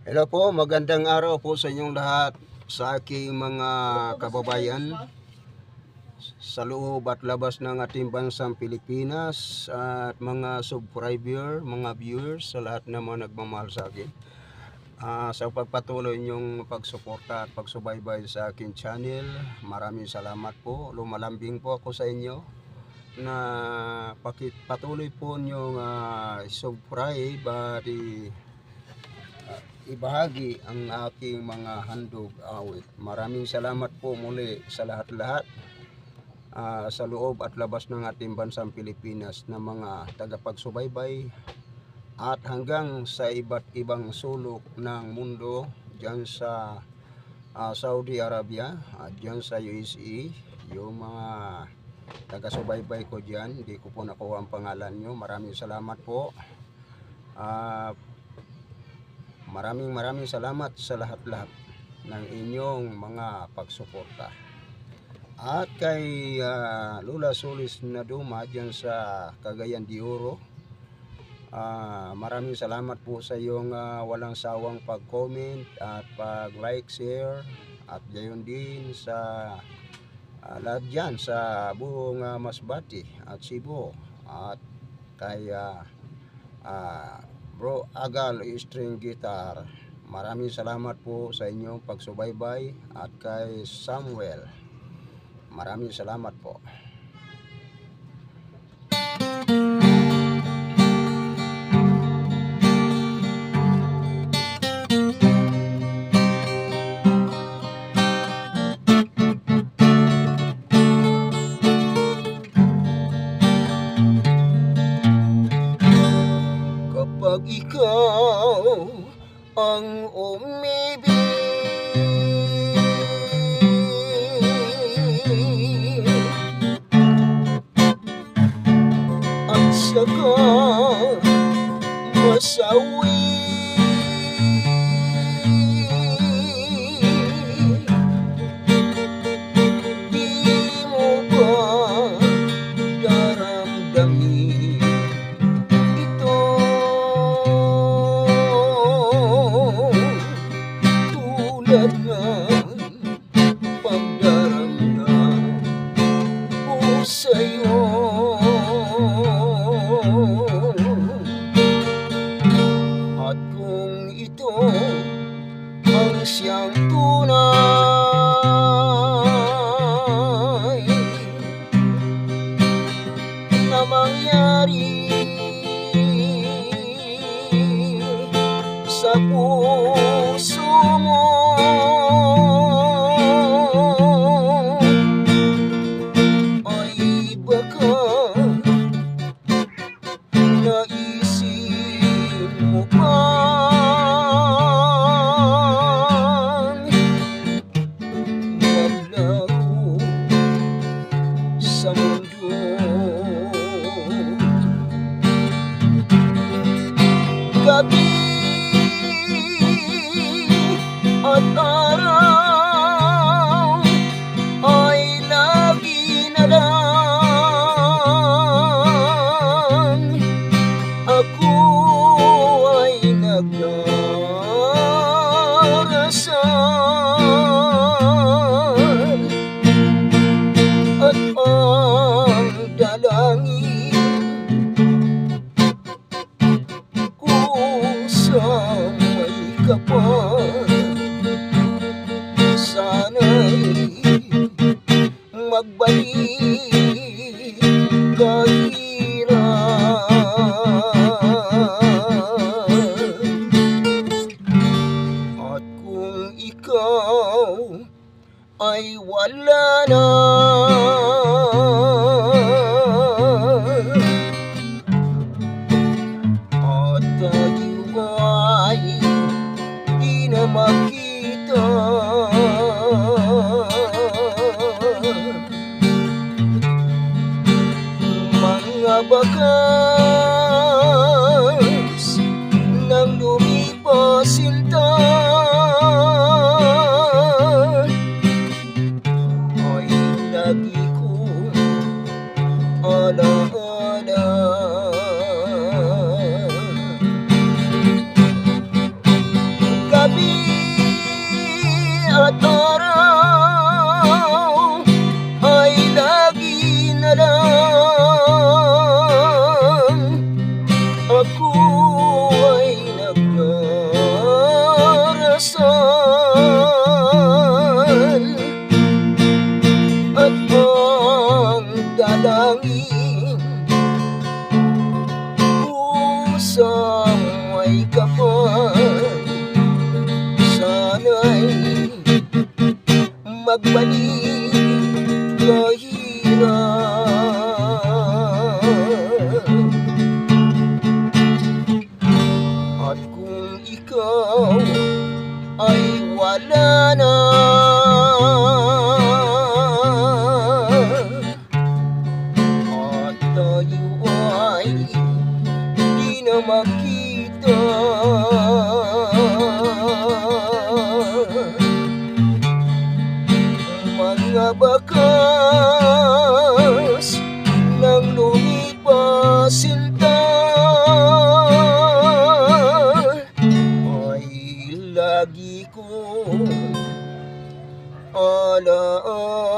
Hello po, magandang araw po sa inyong lahat sa aking mga kababayan sa loob at labas ng ating bansang Pilipinas at mga subscriber, mga viewers sa lahat na mga nagmamahal sa akin. Ah, sa pagpatuloy niyong pagsuporta at pagsubaybay sa aking channel, maraming salamat po. Lumalambing po ako sa inyo na pakit patuloy po niyong uh, subscribe at i- ibahagi ang aking mga handog awit. Maraming salamat po muli sa lahat-lahat ah, sa loob at labas ng ating bansang Pilipinas na mga tagapagsubaybay at hanggang sa iba't ibang sulok ng mundo dyan sa ah, Saudi Arabia at dyan sa USA yung mga taga-subaybay ko dyan hindi ko po nakuha ang pangalan nyo. Maraming salamat po. Ah, Maraming maraming salamat sa lahat-lahat ng inyong mga pagsuporta. At kay ah, Lula Solis na Duma dyan sa Cagayan de Oro, ah, maraming salamat po sa iyong ah, walang sawang pag-comment at pag-like, share at gayon din sa ah, lahat dyan sa buong ah, Masbati at Cebu at kay ah, ah, Bro Agal String Guitar. Maraming salamat po sa inyong pagsubaybay at kay Samuel. Maraming salamat po. Ang umibig. At saka masawi tulad ng pagdaramdam ko sa'yo at kung ito ang siyang tunay na mangyari sa puso ay nagdarasal at ang dalangin sa may kapal Welcome. saway ka pa Sana'y magbalik kahirap Mga bakas ng lumipas sinta. Ay lagi ko alaan